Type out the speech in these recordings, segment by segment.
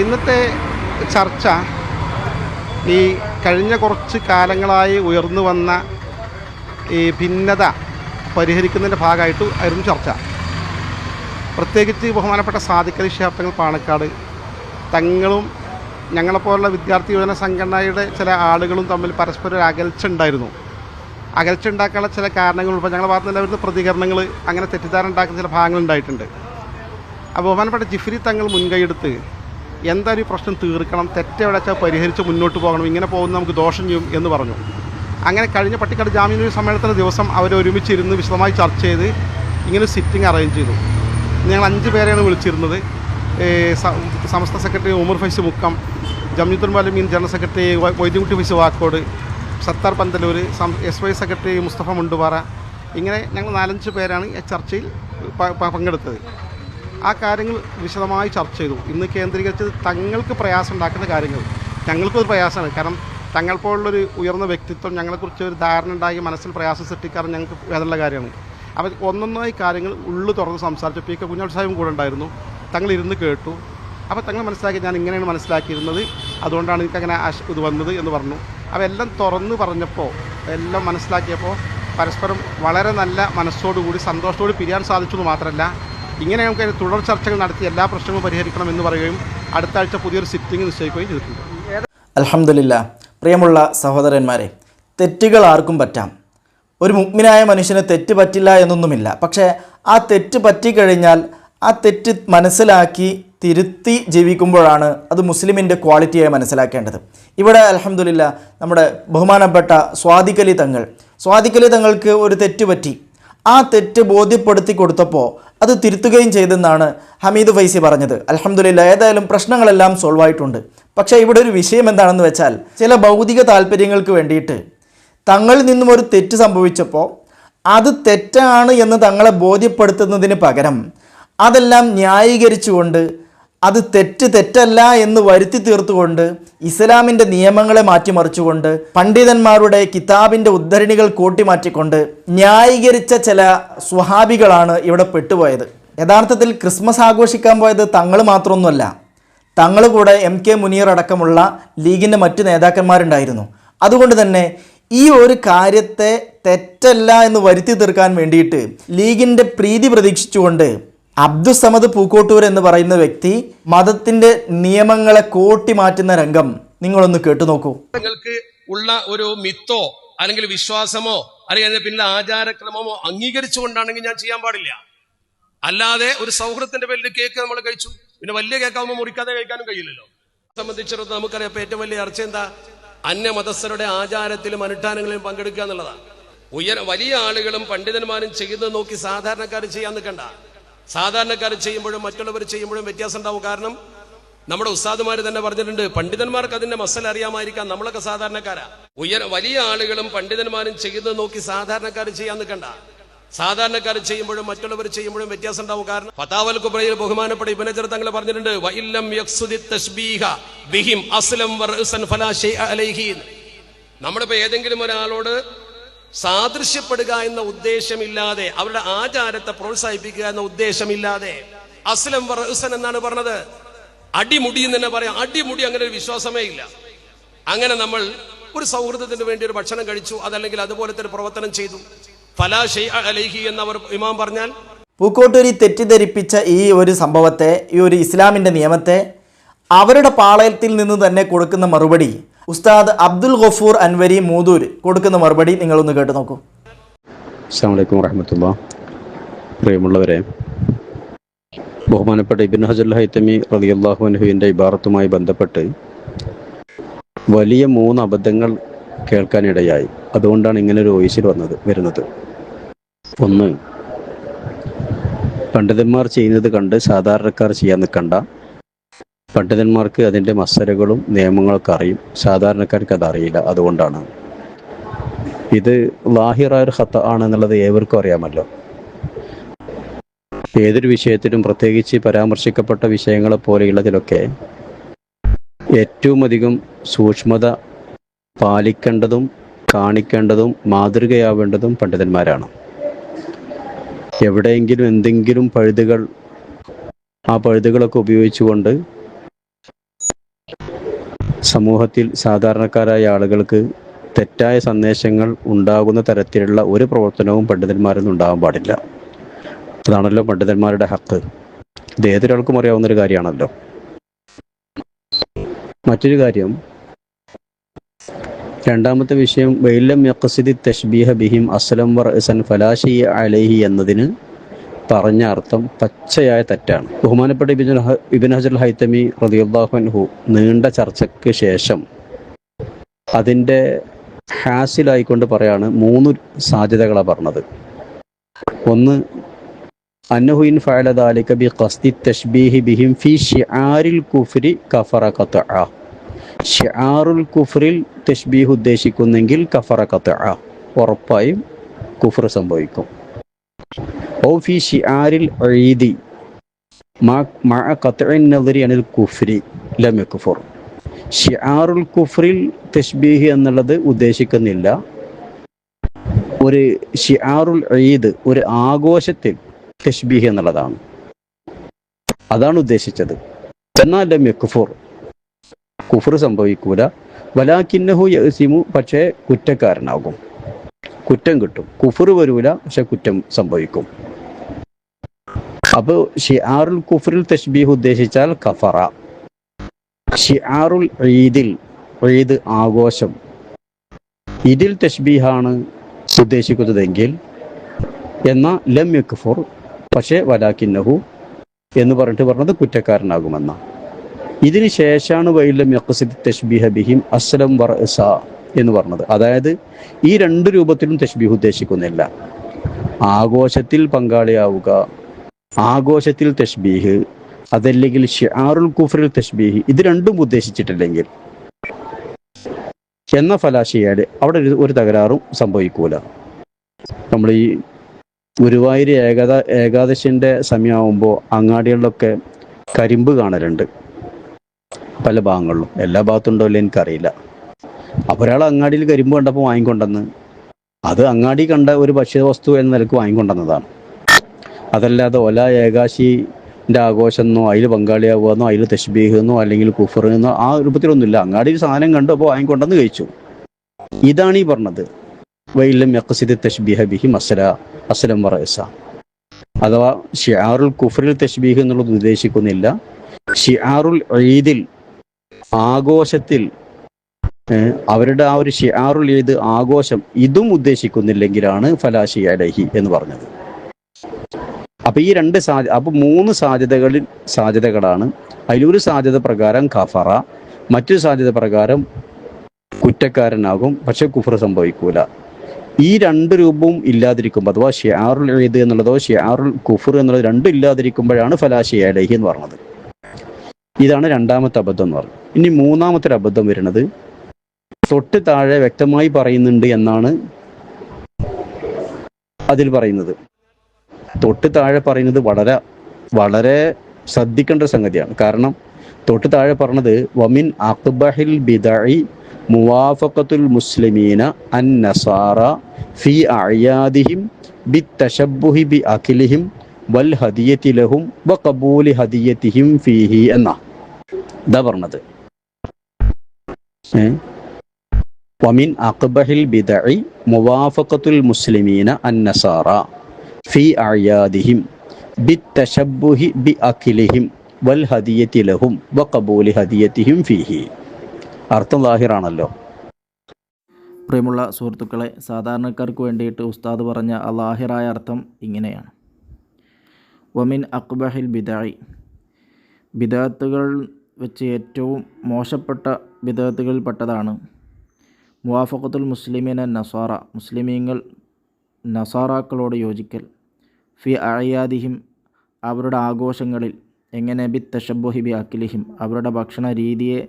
ഇന്നത്തെ ചർച്ച ഈ കഴിഞ്ഞ കുറച്ച് കാലങ്ങളായി ഉയർന്നു വന്ന ഈ ഭിന്നത പരിഹരിക്കുന്നതിന്റെ ഭാഗമായിട്ട് ആയിരുന്നു ചർച്ച. പ്രത്യേകിച്ച് ബഹുമാനപ്പെട്ട സാധിക്കലി ശാബ്ദങ്ങൾ പാണക്കാട് തങ്ങളും ഞങ്ങളെപ്പോലുള്ള വിദ്യാർത്ഥി യുവജന സംഘടനയുടെ ചില ആളുകളും തമ്മിൽ പരസ്പരം ഒരു അകൽച്ച ഉണ്ടായിരുന്നു. അകൽച്ച ഉണ്ടാക്കാനുള്ള ചില കാരണങ്ങൾ ഇപ്പോൾ ഞങ്ങളുടെ ഭാഗത്ത് നിന്ന് പ്രതികരണങ്ങൾ അങ്ങനെ തെറ്റിദ്ധാരണ ഉണ്ടാക്കുന്ന ചില ഭാഗങ്ങൾ ഉണ്ടായിട്ടുണ്ട്. അപ്പോൾ ബഹുമാനപ്പെട്ട ജിഫ്രി തങ്ങൾ മുൻകൈയെടുത്ത് എന്തായാലും ഈ പ്രശ്നം തീർക്കണം തെറ്റെവിടെ വെച്ചാൽ പരിഹരിച്ച് മുന്നോട്ട് പോകണം ഇങ്ങനെ പോകുന്ന നമുക്ക് ദോഷം ചെയ്യും എന്ന് പറഞ്ഞു. അങ്ങനെ കഴിഞ്ഞ പട്ടിക്കാട് ജാമ്യ സമ്മേളനത്തിന്റെ ദിവസം അവർ ഒരുമിച്ചിരുന്ന് വിശദമായി ചർച്ച ചെയ്ത് ഇങ്ങനെ സിറ്റിംഗ് അറേഞ്ച് ചെയ്തു. ഞങ്ങൾ അഞ്ച് പേരെയാണ് വിളിച്ചിരുന്നത്. സമസ്ത സെക്രട്ടറി ഉമർ ഫൈസ് മുക്കം ജംയുത്തുൽ മലമീൻ general secretary വൈദ്യകുട്ടി Faizy Vakkode Sathar Panthalloor S Y secretary Mustafa Mundupara ഇങ്ങനെ ഞങ്ങൾ നാലഞ്ച് പേരാണ് ചർച്ചയിൽ പങ്കെടുത്തത്. ആ കാര്യങ്ങൾ വിശദമായി ചർച്ച ചെയ്തു. ഇന്ന് കേന്ദ്രീകരിച്ചത് തങ്ങൾക്ക് പ്രയാസം ഉണ്ടാക്കുന്ന കാര്യങ്ങൾ. ഞങ്ങൾക്കൊരു പ്രയാസമാണ്. കാരണം തങ്ങൾ പോലുള്ളൊരു ഉയർന്ന വ്യക്തിത്വം ഞങ്ങളെക്കുറിച്ച് ഒരു ധാരണ ഉണ്ടാക്കി മനസ്സിൽ പ്രയാസം സൃഷ്ടിക്കാറ് ഞങ്ങൾക്ക് വേദനുള്ള കാര്യമാണ്. അപ്പോൾ ഒന്നൊന്നായി കാര്യങ്ങൾ ഉള്ളു തുറന്ന് സംസാരിച്ചു. പി കെ കുഞ്ഞാൾ സാഹിബും കൂടെ ഉണ്ടായിരുന്നു. തങ്ങൾ ഇരുന്ന് കേട്ടു. അപ്പോൾ തങ്ങൾ മനസ്സിലാക്കി ഞാൻ ഇങ്ങനെയാണ് മനസ്സിലാക്കിയിരുന്നത്. അതുകൊണ്ടാണ് എനിക്കങ്ങനെ ഇത് വന്നത് എന്ന് പറഞ്ഞു. അപ്പോൾ എല്ലാം തുറന്ന് പറഞ്ഞപ്പോൾ എല്ലാം മനസ്സിലാക്കിയപ്പോൾ പരസ്പരം വളരെ നല്ല മനസ്സോടുകൂടി സന്തോഷത്തോട് പിരിയാൻ സാധിച്ചു എന്ന് മാത്രമല്ല ഇങ്ങനെ നമുക്ക് തുടർ ചർച്ചകൾ നടത്തി എല്ലാ പ്രശ്നങ്ങളും പരിഹരിക്കണം എന്ന് പറയുകയും അടുത്ത ആഴ്ച പുതിയൊരു സിറ്റിംഗ് നിശ്ചയിക്കുകയും ചെയ്തിട്ടുണ്ട്. അലഹമില്ല പ്രിയമുള്ള സഹോദരന്മാരെ തെറ്റുകൾ ആർക്കും പറ്റാം. ഒരു മുഗ്മിനായ മനുഷ്യന് തെറ്റ് പറ്റില്ല എന്നൊന്നുമില്ല. പക്ഷേ ആ തെറ്റ് പറ്റിക്കഴിഞ്ഞാൽ ആ തെറ്റ് മനസ്സിലാക്കി തിരുത്തി ജീവിക്കുമ്പോഴാണ് അത് മുസ്ലിമിന്റെ ക്വാളിറ്റിയായി മനസ്സിലാക്കേണ്ടത്. ഇവിടെ അലഹമില്ല നമ്മുടെ ബഹുമാനപ്പെട്ട സ്വാദിക്കലി തങ്ങൾ സ്വാദിക്കലി തങ്ങൾക്ക് ഒരു തെറ്റ് പറ്റി. ആ തെറ്റ് ബോധ്യപ്പെടുത്തി കൊടുത്തപ്പോൾ അത് തിരുത്തുകയും ചെയ്തെന്നാണ് ഹമീദ് ഫൈസി പറഞ്ഞത്. അലഹമ്മദില്ല ഏതായാലും പ്രശ്നങ്ങളെല്ലാം സോൾവ് ആയിട്ടുണ്ട്. പക്ഷേ ഇവിടെ ഒരു വിഷയം എന്താണെന്ന് വെച്ചാൽ ചില ഭൗതിക താല്പര്യങ്ങൾക്ക് വേണ്ടിയിട്ട് തങ്ങളിൽ നിന്നും ഒരു തെറ്റ് സംഭവിച്ചപ്പോൾ അത് തെറ്റാണ് എന്ന് തങ്ങളെ ബോധ്യപ്പെടുത്തുന്നതിന് പകരം അതെല്ലാം ന്യായീകരിച്ചുകൊണ്ട് അത് തെറ്റ് തെറ്റല്ല എന്ന് വരുത്തി തീർത്തുകൊണ്ട് ഇസ്ലാമിന്റെ നിയമങ്ങളെ മാറ്റിമറിച്ചുകൊണ്ട് പണ്ഡിതന്മാരുടെ കിതാബിന്റെ ഉദ്ധരണികൾ കൂട്ടിമാറ്റിക്കൊണ്ട് ന്യായീകരിച്ച ചില സ്വഹാബികളാണ് ഇവിടെ പെട്ടുപോയത്. യഥാർത്ഥത്തിൽ ക്രിസ്മസ് ആഘോഷിക്കാൻ പോയത് തങ്ങൾ മാത്രമൊന്നുമല്ല. തങ്ങൾ കൂടെ എം കെ മുനീർ അടക്കമുള്ള ലീഗിന്റെ മറ്റു നേതാക്കന്മാരുണ്ടായിരുന്നു. അതുകൊണ്ട് തന്നെ ഈ ഒരു കാര്യത്തെ തെറ്റല്ല എന്ന് വരുത്തി തീർക്കാൻ വേണ്ടിയിട്ട് ലീഗിന്റെ പ്രീതി പ്രതീക്ഷിച്ചുകൊണ്ട് അബ്ദുസമദ് പൂക്കോട്ടൂർ എന്ന് പറയുന്ന വ്യക്തി മതത്തിന്റെ നിയമങ്ങളെ കോട്ടി മാറ്റുന്ന രംഗം നിങ്ങളൊന്ന് കേട്ടു നോക്കൂ. നിങ്ങൾക്ക് ഉള്ള ഒരു മിത്തോ അല്ലെങ്കിൽ വിശ്വാസമോ അല്ലെങ്കിൽ അതിന്റെ പിന്നിലെ ആചാരക്രമമോ അംഗീകരിച്ചുകൊണ്ടാണെങ്കിൽ ഞാൻ ചെയ്യാൻ പാടില്ല. അല്ലാതെ ഒരു സൗഹൃദത്തിന്റെ പേരിൽ കേക്ക് നമ്മൾ കഴിച്ചു. പിന്നെ വലിയ കേക്കാവുമ്പോൾ മുറിക്കാതെ കഴിക്കാനും കഴിയില്ലല്ലോ. സംബന്ധിച്ചിടത്തോളം നമുക്കറിയാം ഏറ്റവും വലിയ ചർച്ച എന്താ? അന്യമതസ്ഥരുടെ ആചാരത്തിലും അനുഷ്ഠാനങ്ങളിലും പങ്കെടുക്കുക എന്നുള്ളതാണ്. ഉയർ വലിയ ആളുകളും പണ്ഡിതന്മാരും ചെയ്യുന്നത് നോക്കി സാധാരണക്കാർ ചെയ്യാൻ നിൽക്കണ്ട. സാധാരണക്കാർ ചെയ്യുമ്പോഴും മറ്റുള്ളവർ ചെയ്യുമ്പോഴും വ്യത്യാസം ഉണ്ടാവും. കാരണം നമ്മുടെ ഉസ്താദുമാർ തന്നെ പറഞ്ഞിട്ടുണ്ട് പണ്ഡിതന്മാർക്ക് അതിന്റെ മസൽ അറിയാമായിരിക്കാം. നമ്മളൊക്കെ സാധാരണക്കാരാ. ഉയർ വലിയ ആളുകളും പണ്ഡിതന്മാരും ചെയ്യുന്നത് നോക്കി സാധാരണക്കാർ ചെയ്യാൻ നിൽക്കണ്ട. സാധാരണക്കാർ ചെയ്യുമ്പോഴും മറ്റുള്ളവർ ചെയ്യുമ്പോഴും വ്യത്യാസം ഉണ്ടാവും. കാരണം ഫതാവൽ കുബ്രയിൽ ബഹുമാനപ്പെട്ട ഇബനജർ തങ്ങൾ പറഞ്ഞിട്ടുണ്ട് അലൈഹി. നമ്മളിപ്പോ ഏതെങ്കിലും ഒരാളോട് സാദൃശ്യപ്പെടുക എന്ന ഉദ്ദേശമില്ലാതെ അവരുടെ ആചാരത്തെ പ്രോത്സാഹിപ്പിക്കുക എന്ന ഉദ്ദേശമില്ലാതെ അസ്ലം വറഅസൻ എന്നാണ് പറഞ്ഞത്. അടിമുടി എന്ന് തന്നെ പറയാം. അടിമുടി അങ്ങനെ ഒരു വിശ്വാസമേ ഇല്ല. അങ്ങനെ നമ്മൾ ഒരു സൗഹൃദത്തിന് വേണ്ടി ഒരു ഭക്ഷണം കഴിച്ചു അതല്ലെങ്കിൽ അതുപോലത്തെ ഒരു പ്രവർത്തനം ചെയ്തു. ഫലാ ഷെയ് അലൈഹി എന്നവർ ഇമാം പറഞ്ഞാൽ പൂക്കോട്ടൂരി തെറ്റിദ്ധരിപ്പിച്ച ഈ ഒരു സംഭവത്തെ ഈ ഒരു ഇസ്ലാമിന്റെ നിയമത്തെ അവരുടെ പാളയത്തിൽ നിന്ന് തന്നെ കൊടുക്കുന്ന മറുപടി ഉസ്താദ് അബ്ദുൽ ഗഫൂർ അൻവരി മൂതൂര് കൊടുക്കുന്ന മറുപടി നിങ്ങളൊന്ന് കേട്ടു നോക്കൂ. അസ്സാം വലൈക്കും വറഹമത്തുള്ള. പ്രിയമുള്ളവരെ ബഹുമാനപ്പെട്ട ഇബിൻ ഹജുൽ ഹൈത്തമി റളിയല്ലാഹു അൻഹുവിന്റെ ഇബാറത്തുമായി ബന്ധപ്പെട്ട് വലിയ മൂന്ന് അബദ്ധങ്ങൾ കേൾക്കാനിടയായി. അതുകൊണ്ടാണ് ഇങ്ങനെ ഒരു വോയിസിൽ വന്നത് വരുന്നത്. ഒന്ന് പണ്ഡിതന്മാർ ചെയ്യുന്നത് കണ്ട് സാധാരണക്കാർ ചെയ്യാൻ നിൽക്കണ്ട. പണ്ഡിതന്മാർക്ക് അതിന്റെ മസലകളും നിയമങ്ങളൊക്കെ അറിയും. സാധാരണക്കാർക്ക് അത് അറിയില്ല. അതുകൊണ്ടാണ്. ഇത് ലാഹിറായ ഒരു ഹത്ത ആണെന്നുള്ളത് ഏവർക്കും അറിയാമല്ലോ. ഏതൊരു വിഷയത്തിലും പ്രത്യേകിച്ച് പരാമർശിക്കപ്പെട്ട വിഷയങ്ങളെ പോലെയുള്ളതിലൊക്കെ ഏറ്റവും അധികം സൂക്ഷ്മത പാലിക്കേണ്ടതും കാണിക്കേണ്ടതും മാതൃകയാവേണ്ടതും പണ്ഡിതന്മാരാണ്. എവിടെയെങ്കിലും എന്തെങ്കിലും പഴുതുകൾ ആ പഴുതുകളൊക്കെ ഉപയോഗിച്ചുകൊണ്ട് സമൂഹത്തിൽ സാധാരണക്കാരായ ആളുകൾക്ക് തെറ്റായ സന്ദേശങ്ങൾ ഉണ്ടാകുന്ന തരത്തിലുള്ള ഒരു പ്രവർത്തനവും പണ്ഡിതന്മാരൊന്നും ഉണ്ടാകാൻ പാടില്ല. അതാണല്ലോ പണ്ഡിതന്മാരുടെ ഹക്ക്. ഇത് ഏതൊരാൾക്കും അറിയാവുന്ന ഒരു കാര്യമാണല്ലോ. മറ്റൊരു കാര്യം രണ്ടാമത്തെ വിഷയം വെയിലം യക്കസിദി തഷ്ബീഹ ബിഹിം അസ്ലം വറസൻ ഫലാഷി അലൈഹി എന്നതിന് പറഞ്ഞ അർത്ഥം പച്ചയായ തെറ്റാണ്. ബഹുമാനപ്പെട്ട ഇബിൻ ഇബിൻ ഹജർ ഹൈത്തമി റതിയുല്ലാഹുൻഹു നീണ്ട ചർച്ചയ്ക്ക് ശേഷം അതിന്റെ ഹാസിലായിക്കൊണ്ട് പറയാണ് മൂന്ന് സാധ്യതകളാണ് പറഞ്ഞത്. ഒന്ന് അന്നഹുയിൻ ഫഅല ദാലിക ബി ഖസ്ദി തഷ്ബീഹി ബിഹിം ഫി ഷിആരിൽ കുഫ്രി കഫറ ഖത്അ. ഷിആറുൽ കുഫ്രിൽ തഷ്ബീഹ് ഉദ്ദേശിക്കുന്നെങ്കിൽ കഫറ ഖത്അ. ഉറപ്പായും കുഫർ സംഭവിക്കും. ഔ ഫി ഷിആരിൽ ഈദി മഅ ഖത്ഇൻ നദരി അനിൽ തഷ്ബീഹ് എന്നുള്ളത് ഉദ്ദേശിക്കുന്നില്ല. ഒരു ഷിആറുൽ ഈദ് ഒരു ആഘോഷത്തിൽ തഷ്ബീഹ് എന്നുള്ളതാണ്. അതാണ് ഉദ്ദേശിച്ചത്. എന്നാൽ ലം യക്ഫുർ കുഫർ സംഭവിക്കൂല. വലാക്കിന്നഹു യസിമു പക്ഷേ കുറ്റക്കാരനാകും. കുറ്റം കിട്ടും. കുഫർ വരൂല പക്ഷെ കുറ്റം സംഭവിക്കും. അപ്പോൾ ഷിആറുൽ കുഫറിൽ തഷ്ബീഹ് ഉദ്ദേശിച്ചാൽ കഫറ. ഷിആറുൽ ഈദിൽ ഈദ് ആഘോഷം. ഇതിൽ തഷ്ബീഹാണ് ഉദ്ദേശിക്കുന്നതെങ്കിൽ എന്ന ലം യക്ഫുർ പക്ഷേ വലാക്കിന്നഹു എന്ന് പറഞ്ഞിട്ട് പറഞ്ഞത് കുറ്റക്കാരനാകുമെന്ന. ഇതിന് ശേഷമാണ് വൈലം യഖസിദ് തഷ്ബീഹ ബിഹിം അസ്ലം വറസ എന്ന് പറഞ്ഞത്. അതായത് ഈ രണ്ട് രൂപത്തിലും തശ്ബീഹ് ഉദ്ദേശിക്കുന്നില്ല. ആഘോഷത്തിൽ പങ്കാളിയാവുക ആഘോഷത്തിൽ തശ്ബീഹ് അതല്ലെങ്കിൽ ഷിആറുൽ കുഫറിൽ തശ്ബീഹ് ഇത് രണ്ടും ഉദ്ദേശിച്ചിട്ടില്ലെങ്കിൽ എന്ന ഫലാശിയാൽ അവിടെ ഒരു- തകരാറും സംഭവിക്കൂല. നമ്മൾ ഈ ഗുരുവായൂർ ഏകാദ ഏകാദശിന്റെ സമയമാകുമ്പോൾ അങ്ങാടികളിലൊക്കെ കരിമ്പ് കാണലുണ്ട്. പല ഭാഗങ്ങളിലും. എല്ലാ ഭാഗത്തും ഉണ്ടോ ഇല്ലയോ എനിക്കറിയില്ല. അപ്പോൾ ഒരാൾ അങ്ങാടിയിൽ കരിമ്പ് കണ്ടപ്പോൾ വാങ്ങിക്കൊണ്ടെന്ന് അത് അങ്ങാടി കണ്ട ഒരു ഭക്ഷ്യ വസ്തു എന്ന നിലയ്ക്ക് വാങ്ങിക്കൊണ്ടെന്നതാണ് അതല്ലാതെ ഒല ഏകാശിന്റെ ആഘോഷം എന്നോ അതിൽ പങ്കാളിയാവുകയെന്നോ അതിൽ തഷ്ബീഹ് എന്നോ അല്ലെങ്കിൽ കുഫർ എന്നോ ആ രൂപത്തിലൊന്നുമില്ല. അങ്ങാടിയിൽ സാധനം കണ്ടു അപ്പോൾ വാങ്ങിക്കൊണ്ടെന്ന് കഴിച്ചു. ഇതാണ് ഈ പറഞ്ഞത്. വൈലം യഖസിദ് തഷ്ബീഹ ബിഹി മസല അസലം വറയസ അഥവാ ഷിആറുൽ കുഫറിൽ തഷ്ബീഹ് എന്നുള്ളത് ഉദ്ദേശിക്കുന്നില്ല. ഷിആറുൽ ഈദിൽ ആഘോഷത്തിൽ അവരുടെ ആ ഒരു ഷിയാറുൽ ഈദ് ആഘോഷം ഇതും ഉദ്ദേശിക്കുന്നില്ലെങ്കിലാണ് ഫലാഷി അലഹി എന്ന് പറഞ്ഞത്. അപ്പൊ ഈ രണ്ട് സാധ്യ അപ്പൊ മൂന്ന് സാധ്യതകളിൽ സാധ്യതകളാണ്. അതിലൊരു സാധ്യത പ്രകാരം ഖഫറ മറ്റൊരു സാധ്യത പ്രകാരം കുറ്റക്കാരനാകും പക്ഷെ കുഫർ സംഭവിക്കൂല. ഈ രണ്ട് രൂപവും ഇല്ലാതിരിക്കുമ്പോൾ അഥവാ ഷിയാറുൽ ഈദ് എന്നുള്ളതോ ഷിയാറുൽ കുഫർ എന്നുള്ളത് രണ്ടും ഇല്ലാതിരിക്കുമ്പോഴാണ് ഫലാഷി അലഹി എന്ന് പറഞ്ഞത്. ഇതാണ് രണ്ടാമത്തെ അബദ്ധം എന്ന് പറഞ്ഞത്. ഇനി മൂന്നാമത്തെ അബദ്ധം വരുന്നത് തൊട്ട് താഴെ വ്യക്തമായി പറയുന്നുണ്ട് എന്നാണ് അതിൽ പറയുന്നത്. തൊട്ട് താഴെ പറയുന്നത് വളരെ വളരെ ശ്രദ്ധിക്കേണ്ട സംഗതിയാണ്. കാരണം തൊട്ട് താഴെ പറഞ്ഞത് വമിൻ അക്ബഹിൽ ബിദഇ മുവാഫഖത്തുൽ മുസ്ലിമീന അൻ നസാറ ഫി അയാദിഹിം ബി തശബ്ബുഹി ബി അഖിലിഹിം വൽ ഹദിയത്തിലഹും വ കബൂലി ഹദിയത്തിഹിം ഫീഹി എന്ന. ഇതാ പറഞ്ഞത്. ഏ? വമിൻ അക്ബഹിൽ ബിദഇ മുവാഫഖത്തുൽ മുസ്ലിമീന അൻ നസാറ ഫി അയാദിഹിം ബിത്തശബ്ബുഹി ബി വൽ ഹദിയത്തി ലഹും വ കബൂലി ഹദിയത്തിഹിം ഫീഹി പ്രിയമുള്ള സുഹൃത്തുക്കളെ സാധാരണക്കാർക്ക് വേണ്ടിയിട്ട് ഉസ്താദ് പറഞ്ഞ അലാഹിറായ അർത്ഥം ഇങ്ങനെയാണ്. വമിൻ അക്ബഹിൽ ബിദായി ബിദാത്തുകൾ വെച്ച് ഏറ്റവും മോശപ്പെട്ട ബിദാത്തുകളിൽപ്പെട്ടതാണ് മുവാഫഖത്തുൽ മുസ്ലിമീന നസാറ മുസ്ലിമീങ്ങൾ നസാറാക്കളോട് യോജിക്കൽ. ഫി അയാദിഹിം അവരുടെ ആഘോഷങ്ങളിൽ എങ്ങനെ ബി തഷബുഹി ബി അഖിലിഹിം അവരുടെ ഭക്ഷണ രീതിയെ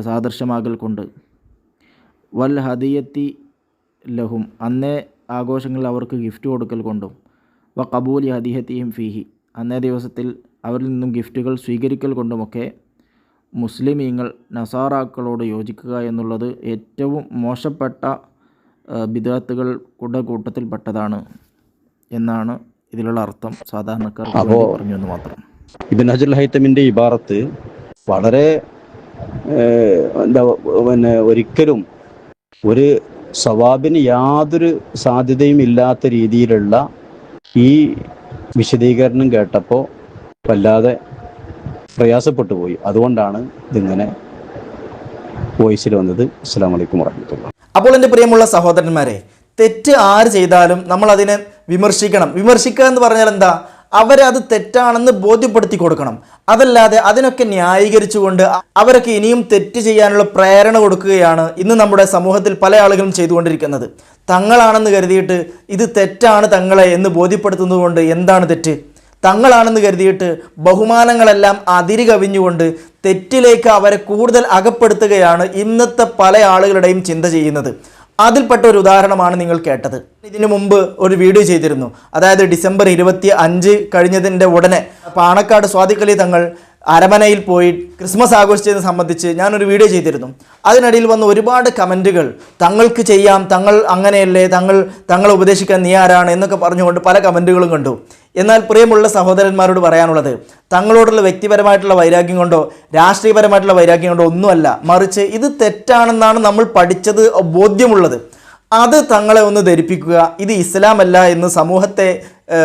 സാദൃശ്യമാകൽ കൊണ്ട്. വൽ ഹദിയത്തി ലഹും അന്നേ ആഘോഷങ്ങളിൽ അവർക്ക് ഗിഫ്റ്റ് കൊടുക്കൽ കൊണ്ടും. വ കബൂലി ഹദിയത്തിയും ഫീഹി അന്നേ ദിവസത്തിൽ അവരിൽ നിന്നും ഗിഫ്റ്റുകൾ സ്വീകരിക്കൽ കൊണ്ടുമൊക്കെ മുസ്ലിമീങ്ങൾ നസാറാക്കളോട് യോജിക്കുക എന്നുള്ളത് ഏറ്റവും മോശപ്പെട്ട ബിദാത്തുകൾ കൂട്ടത്തിൽ കൂട്ടത്തിൽപ്പെട്ടതാണ് എന്നാണ് ഇതിലുള്ള അർത്ഥം. സാധാരണക്കാർ പറഞ്ഞു എന്ന് മാത്രം. ഇബിൻ ഹജുൽ ഹൈത്തമിന്റെ ഇബാറത്ത് വളരെ എന്താ പിന്നെ ഒരിക്കലും ഒരു സവാബിന് യാതൊരു സാധ്യതയും ഇല്ലാത്ത രീതിയിലുള്ള ഈ വിശദീകരണം കേട്ടപ്പോൾ വല്ലാതെ പ്രയാസപ്പെട്ടു പോയി. അതുകൊണ്ടാണ് ഇതിങ്ങനെ വോയിസിൽ വന്നത്. അസ്സാം വലൈക്കും വർഹമത്തുള്ള അപ്പോൾ എന്റെ പ്രിയമുള്ള സഹോദരന്മാരെ തെറ്റ് ആര് ചെയ്താലും നമ്മൾ അതിനെ വിമർശിക്കണം. വിമർശിക്കുക എന്ന് പറഞ്ഞാൽ എന്താ? അവരെ അത് തെറ്റാണെന്ന് ബോധ്യപ്പെടുത്തി കൊടുക്കണം. അതല്ലാതെ അതിനൊക്കെ ന്യായീകരിച്ചുകൊണ്ട് അവരൊക്കെ ഇനിയും തെറ്റ് ചെയ്യാനുള്ള പ്രേരണ കൊടുക്കുകയാണ് ഇന്ന് നമ്മുടെ സമൂഹത്തിൽ പല ആളുകളും ചെയ്തുകൊണ്ടിരിക്കുന്നത്. തങ്ങളാണെന്ന് കരുതിയിട്ട് ഇത് തെറ്റാണ് തങ്ങളെ എന്ന് ബോധ്യപ്പെടുത്തുന്നതുകൊണ്ട് എന്താണ് തെറ്റ്? തങ്ങളാണെന്ന് കരുതിയിട്ട് ബഹുമാനങ്ങളെല്ലാം അതിരി കവിഞ്ഞുകൊണ്ട് തെറ്റിലേക്ക് അവരെ കൂടുതൽ അകപ്പെടുത്തുകയാണ് ഇന്നത്തെ പല ആളുകളുടെയും ചിന്ത ചെയ്യുന്നത്. അതിൽപ്പെട്ട ഒരു ഉദാഹരണമാണ് നിങ്ങൾ കേട്ടത്. ഇതിനു മുമ്പ് ഒരു വീഡിയോ ചെയ്തിരുന്നു. അതായത് ഡിസംബർ ഇരുപത്തി അഞ്ച് കഴിഞ്ഞതിന്റെ ഉടനെ പാണക്കാട് സ്വാതിക്കലി തങ്ങൾ അരമനയിൽ പോയി ക്രിസ്മസ് ആഘോഷിച്ചതിനെ സംബന്ധിച്ച് ഞാനൊരു വീഡിയോ ചെയ്തിരുന്നു. അതിനിടയിൽ വന്ന ഒരുപാട് കമന്റുകൾ തങ്ങൾക്ക് ചെയ്യാം തങ്ങൾ അങ്ങനെയല്ലേ തങ്ങൾ തങ്ങളെ ഉപദേശിക്കാൻ നീ ആരാണ്? എന്നൊക്കെ പറഞ്ഞുകൊണ്ട് പല കമന്റുകളും കണ്ടു. എന്നാൽ പ്രിയമുള്ള സഹോദരന്മാരോട് പറയാനുള്ളത് തങ്ങളോടുള്ള വ്യക്തിപരമായിട്ടുള്ള വൈരാഗ്യം കൊണ്ടോ രാഷ്ട്രീയപരമായിട്ടുള്ള വൈരാഗ്യം കൊണ്ടോ ഒന്നുമല്ല. മറിച്ച് ഇത് തെറ്റാണെന്നാണ് നമ്മൾ പഠിച്ചത് ബോധ്യമുള്ളത്. അത് തങ്ങളെ ഒന്ന് ധരിപ്പിക്കുക. ഇത് ഇസ്ലാമല്ല എന്ന് സമൂഹത്തെ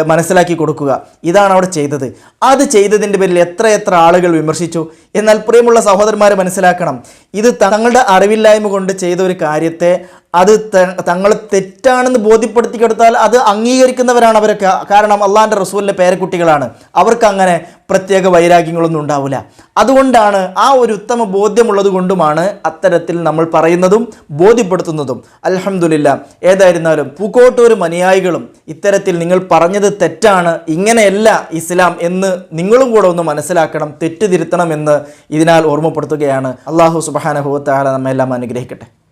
മനസ്സിലാക്കി കൊടുക്കുക. ഇതാണ് അവിടെ ചെയ്തത്. അത് ചെയ്തതിന്റെ പേരിൽ എത്ര എത്ര ആളുകൾ വിമർശിച്ചു? എന്നാൽ പ്രിയമുള്ള സഹോദരന്മാർ മനസ്സിലാക്കണം ഇത് തങ്ങളുടെ അറിവില്ലായ്മ കൊണ്ട് ചെയ്ത ഒരു കാര്യത്തെ അത് തങ്ങൾ തെറ്റാണെന്ന് ബോധ്യപ്പെടുത്തി കൊടുത്താൽ അത് അംഗീകരിക്കുന്നവരാണ് അവരൊക്കെ. കാരണം അള്ളാഹിന്റെ റസൂലിന്റെ പേരക്കുട്ടികളാണ്. അവർക്ക് അങ്ങനെ പ്രത്യേക വൈരാഗ്യങ്ങളൊന്നും ഉണ്ടാവില്ല. അതുകൊണ്ടാണ് ആ ഒരു ഉത്തമ ബോധ്യമുള്ളത് കൊണ്ടുമാണ് അത്തരത്തിൽ നമ്മൾ പറയുന്നതും ബോധ്യപ്പെടുത്തുന്നതും. അലഹമില്ല ഏതായിരുന്നാലും പൂക്കോട്ടൂർ അനുയായികളും ഇത്തരത്തിൽ നിങ്ങൾ പറഞ്ഞത് തെറ്റാണ്. ഇങ്ങനെയല്ല ഇസ്ലാം എന്ന് നിങ്ങളും കൂടെ ഒന്ന് മനസ്സിലാക്കണം തെറ്റ് തിരുത്തണം എന്ന് ഇതിനാൽ ഓർമ്മപ്പെടുത്തുകയാണ്. അള്ളാഹു സുബാനഹുവത്താല നമ്മെല്ലാം അനുഗ്രഹിക്കട്ടെ.